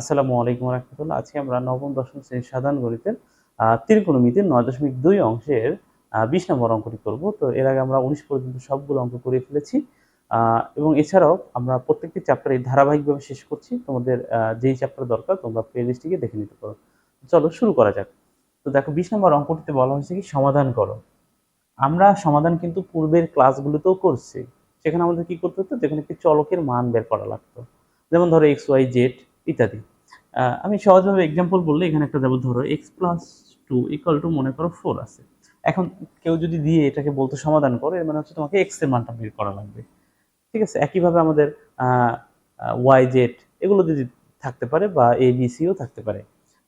আসসালামু আলাইকুম রহমতুল্লাহ। আজকে আমরা নবম, দশম শ্রেণির সাধারণ গণিতের ত্রিকোণমিতির নয় দশমিক দুই অংশের বিশ নম্বর অঙ্কটি করব। তো এর আগে আমরা উনিশ পর্যন্ত সবগুলো অঙ্ক করে ফেলেছি। এবং এছাড়াও আমরা প্রত্যেকটি চ্যাপ্টার ধারাবাহিকভাবে শেষ করছি। তোমাদের যেই চ্যাপ্টার দরকার তোমরা প্লে লিস্টটিকে দেখে নিতে পারো। চলো শুরু করা যাক। তো দেখো, বিশ নম্বর অঙ্কটিতে বলা হয়েছে কি, সমাধান করো। আমরা সমাধান কিন্তু পূর্বের ক্লাসগুলোতেও করছি। সেখানে আমাদের কি করতে হতো? যেখানে একটি চলকের মান বের করা লাগতো। যেমন ধরো এক্স ওয়াই জেড ইত্যাদি। আমি সহজভাবে এক্সাম্পল বললে এখানে একটা যাব ধরো X plus two equal to মনে করো ফোর আছে। এখন কেউ যদি দিয়ে এটাকে বলতে সমাধান করো, এর মানে হচ্ছে তোমাকে এক্সের মানটা বের করা লাগবে। ঠিক আছে? একইভাবে আমাদের ওয়াই জেড এগুলো যদি থাকতে পারে বা এ বি সিও থাকতে পারে।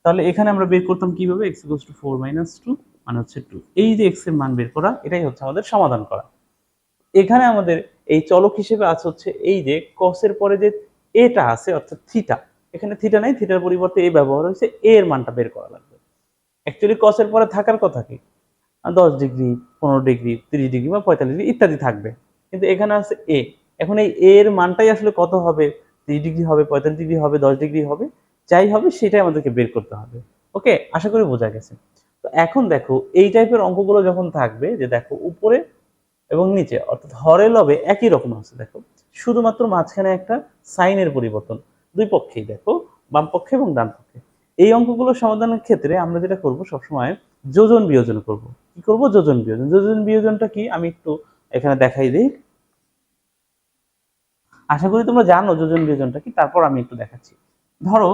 তাহলে এখানে আমরা বের করতাম কীভাবে? X equals to four minus two মানে হচ্ছে টু এই যে এক্সের মান বের করা, এটাই হচ্ছে আমাদের সমাধান করা। এখানে আমাদের এই চলক হিসেবে আছে হচ্ছে এই যে কসের পরে যে এটা আছে, অর্থাৎ থিটা এখানে থিটা নাই থিটার পরিবর্তে এ ব্যবহার হয়েছে এ এর মানটা বের করা লাগবে। অ্যাকচুয়ালি কসের পরে থাকার কথা কি? দশ ডিগ্রি পনেরো ডিগ্রি তিরিশ ডিগ্রি বা পঁয়তাল্লিশ ডিগ্রি ইত্যাদি থাকবে। কিন্তু এখানে আছে এ এখন এই এর মানটাই আসলে কত হবে? তিরিশ ডিগ্রি হবে, পঁয়তাল্লিশ ডিগ্রি হবে, দশ ডিগ্রি হবে, যাই হবে, সেটাই আমাদেরকে বের করতে হবে। ওকে আশা করি বোঝা গেছে। তো এখন দেখো, এই টাইপের অঙ্কগুলো যখন থাকবে, যে দেখো উপরে এবং নিচে, অর্থাৎ হরে লবে একই রকম আছে, দেখো। শুধুমাত্র মাঝখানে একটা সাইনের পরিবর্তন। দুই পক্ষেই দেখো, বাম পক্ষে এবং ডান পক্ষে। এই অঙ্কগুলো সমাধানের ক্ষেত্রে আমরা যেটা করব সবসময় যোজন বিয়োজন করব। কি করব? যোজন বিয়োজন। যোজন বিয়োজনটা কি? আমি একটু এখানে দেখাই দিই। আশা করি তোমরা জানো যোজন বিয়োজনটা কি, তারপর আমি একটু দেখাচ্ছি। ধরো,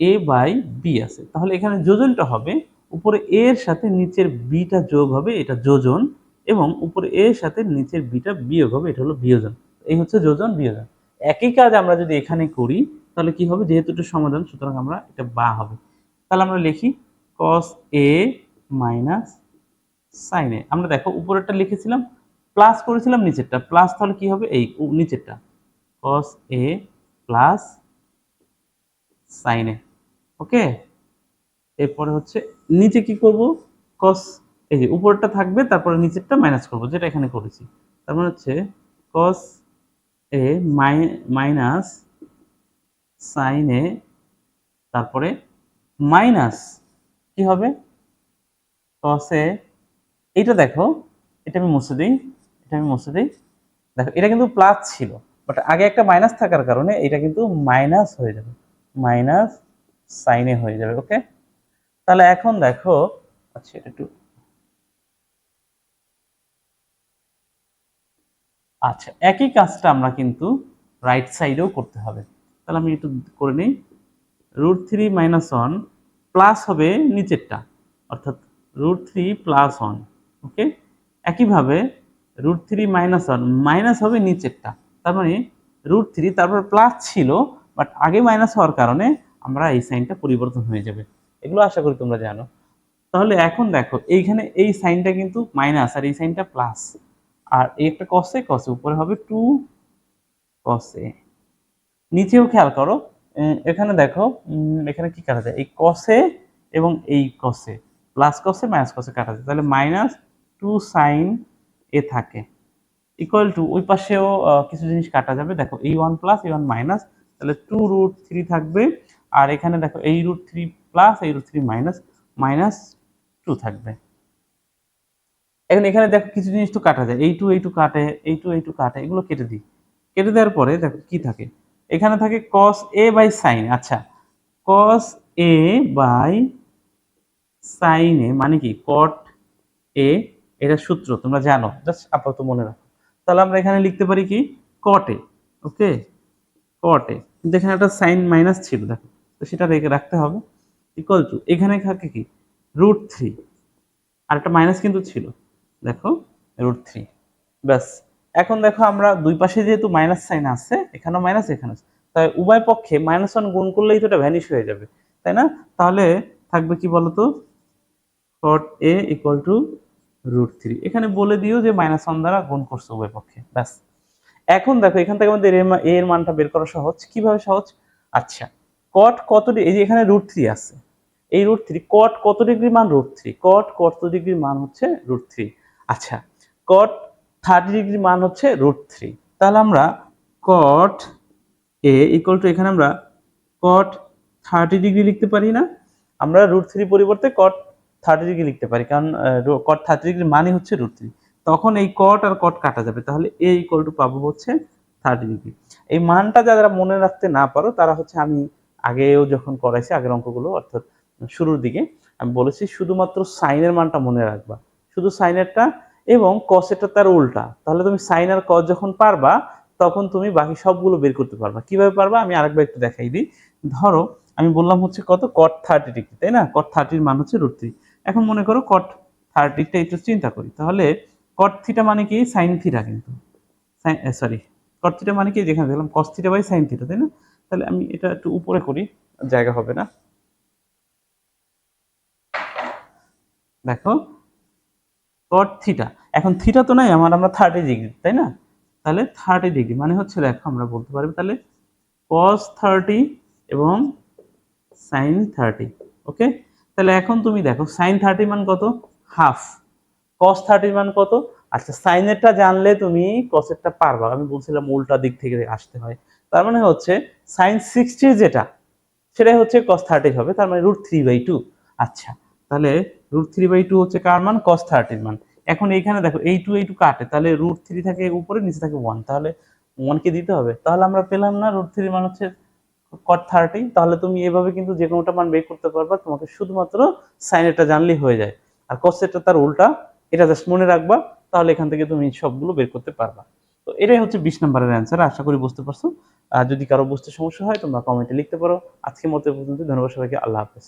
এ বাই বি আছে। তাহলে এখানে যোজনটা হবে, উপরে এ এর সাথে নিচের বিটা যোগ হবে, এটা যোজন, এবং উপরে এ এর সাথে নিচের বিটা বিয়োগ হবে, এটা হলো বিয়োজন। এই হচ্ছে যোজন বিয়োজন। একই কাজ আমরা যদি এখানে করি, তাহলে কি হবে? যেহেতু এটা সমাধান, সুতরাং আমরা এটা বা হবে। তাহলে আমরা লিখি cos A minus sine A আমরা দেখো, উপরেরটা লিখেছিলাম প্লাস করেছিলাম নিচেরটা। প্লাস তাহলে কি হবে? এই নিচেরটা। cos A plus sine A okay এরপরে হচ্ছে, নিচে কি করব? cos, এই যে উপরটা থাকবে, তারপরে নিচেরটা মাইনাস করব, যেটা এখানে করেছি। তার মানে হচ্ছে, cos A minus sine A, তারপরে মাইনাস কি হবে? এ, এইটা দেখো, এটা আমি মুছে দিই, এটা আমি মুছে দিই। দেখো, এটা কিন্তু প্লাস ছিল বাট আগে একটা মাইনাস থাকার কারণে এটা কিন্তু মাইনাস হয়ে যাবে মাইনাস সাইনে হয়ে যাবে ওকে তাহলে এখন দেখো আচ্ছা একটু আচ্ছা একই কাজটা আমরা কিন্তু রাইট সাইডেও করতে হবে। তাহলে আমি একটু করে নিই। Root three minus one plus হবে নিচেরটা, অর্থাৎ root three plus one okay একইভাবে root three minus one minus হবে নিচেরটা, তার মানে রুট থ্রি তারপর প্লাস ছিল বাট আগে মাইনাস হওয়ার কারণে আমরা এই সাইনটা পরিবর্তন হয়ে যাবে। এগুলো আশা করি তোমরা জানো। তাহলে এখন দেখো, এইখানে এই সাইনটা কিন্তু মাইনাস আর এই সাইনটা প্লাস আর এই একটা কসে কসে উপরে হবে টু কসে নিচেও খেয়াল করো এখানে দেখো এখানে কি কাটা যায়? এই কসে এবং এই কসে প্লাস কসে মাইনাস কসে কাটা যায়। তাহলে মাইনাস টু সাইন এ থাকে। ইকুয়াল টু ওই পাশেও কিছু জিনিস কাটা যাবে। দেখো, এই ওয়ান প্লাস এই ওয়ান মাইনাস তাহলে টু রুট থ্রি থাকবে। আর এখানে দেখো, এই রুট থ্রি প্লাস এই root three minus minus two থাকবে। এখন এখানে দেখো কিছু জিনিস তো কাটা যায়। এইটু এইটু কাটে এইটু এইটু কাটে, এগুলো কেটে দিই। কেটে দেওয়ার পরে দেখো কি থাকে? এখানে থাকে cos এ বাই সাইন আচ্ছা। cos এ বাই সাইন মানে কি? cot এ এটা সূত্র, তোমরা জানো। জাস্ট আপাতত মনে রাখো। তাহলে আমরা এখানে লিখতে পারি কি? এ ওকে এ কিন্তু এখানে একটা সাইন মাইনাস ছিল, দেখো। তো সেটা রেখে রাখতে হবে। ইকুয়াল টু এখানে থাকে কি? রুট থ্রি আর একটা মাইনাস কিন্তু ছিল। দেখো রুট থ্রি ব্যাস, এখন দেখো আমরা দুই পাশে যেহেতু মাইনাস সাইন আছে, এখানেও মাইনাস এখানে তাই উভয় পক্ষে মাইনাস ওয়ান গুণ করলেই তো এটা ভ্যানিশ হয়ে যাবে, তাই না? তাহলে থাকবে কি বলতো? Cot A equal to root three এখানে বলে দিও যে মাইনাস ওয়ান দ্বারা গুণ করছে উভয় পক্ষে, ব্যাস। এখন দেখো, এখান থেকে আমাদের মা- এর মানটা বের করা সহজ। কীভাবে সহজ? আচ্ছা কট কত এই যে এখানে রুট থ্রি আছে। এই রুট থ্রি কট কত ডিগ্রি মান রুট থ্রি কট কত ডিগ্রির মান হচ্ছে রুট থ্রি আচ্ছা কট থার্টি ডিগ্রি মান হচ্ছে রুট থ্রি তাহলে আমরা কট এ ইকুয়াল টু এখানে আমরা কট থার্টি ডিগ্রি লিখতে পারি না। আমরা রুট থ্রি পরিবর্তে কট থার্টি ডিগ্রি লিখতে পারি, কারণ কট থার্টি ডিগ্রি মানে হচ্ছে রুট থ্রি তখন এই কট আর কট কাটা যাবে, তাহলে এ ইকুয়াল টু পাবো হচ্ছে থার্টি ডিগ্রি এই মানটা যারা মনে রাখতে না পারো, তারা হচ্ছে আমি আগেও যখন করাইছি, আগের অঙ্কগুলো, অর্থাৎ শুরুর দিকে, আমি বলেছি শুধুমাত্র সাইনের মানটা মনে রাখবা। শুধু সাইনেরটা এবং কসেরটা তার উল্টা। তাহলে তুমি সাইন আর কস যখন পারবা, তখন তুমি বাকি সবগুলো বের করতে পারবা। কীভাবে পারবা? আমি আরেকবার একটু দেখাই দিই। ধরো, আমি বললাম হচ্ছে কত? কট থার্টি ডিগ্রি তাই না? কট থার্টির মান হচ্ছে রুট থ্রি এখন মনে করো কট থার্টিটা একটু চিন্তা করি। তাহলে কট থিটা মানে কি? সাইন থিটা কিন্তু। সরি কট থিটা মানে কি? যেখানে দেখলাম cos theta by sine theta তাই না? তাহলে আমি এটা একটু উপরে করি, জায়গা হবে না। দেখো কট থিটা এখন থিটা তো নাই, আমার, আমরা থার্টি ডিগ্রি তাই না? তাহলে থার্টি ডিগ্রি মানে হচ্ছে দেখো, আমরা বলতে পারব তাহলে কস থার্টি এবং সাইন থার্টি ওকে তাহলে এখন তুমি দেখো সাইন থার্টি মান কত? হাফ কস থার্টির মান কত? আচ্ছা সাইনেরটা জানলে তুমি কসেরটা পারবা। আমি বলছিলাম উল্টা দিক থেকে আসতে হয়। তার মানে হচ্ছে সাইন সিক্সটি যেটা, সেটাই হচ্ছে কস থার্টি হবে, তার মানে রুট থ্রি বাই টু আচ্ছা তাহলে রুট থ্রি বাই টু হচ্ছে কার মান? কস থার্টির মান। এখন এইখানে দেখো, এই টু এই টু কাটে, তাহলে রুট থ্রি থাকে উপরে, নিচে থাকে ওয়ান তাহলে ওয়ানকে দিতে হবে। তাহলে আমরা পেলাম না রুট থ্রি মান হচ্ছে কট থার্টি তাহলে তুমি এভাবে কিন্তু যে কোনোটা মান বের করতে পারবা, তোমাকে শুধুমাত্র সাইনেরটা জানলেই হয়ে যায়। আর কসেরটা তার উল্টা, এটা জাস্ট মনে রাখবা, তাহলে এখান থেকে তুমি সবগুলো বের করতে পারবা। তো এটাই হচ্ছে বিশ নম্বরের অ্যান্সার আশা করি বুঝতে পারছ। আর যদি কারও বুঝতে সমস্যা হয়, তোমরা কমেন্টে লিখতে পারো। আজকের মতো পর্যন্ত ধন্যবাদ সবাইকে, আল্লাহ হাফেজ।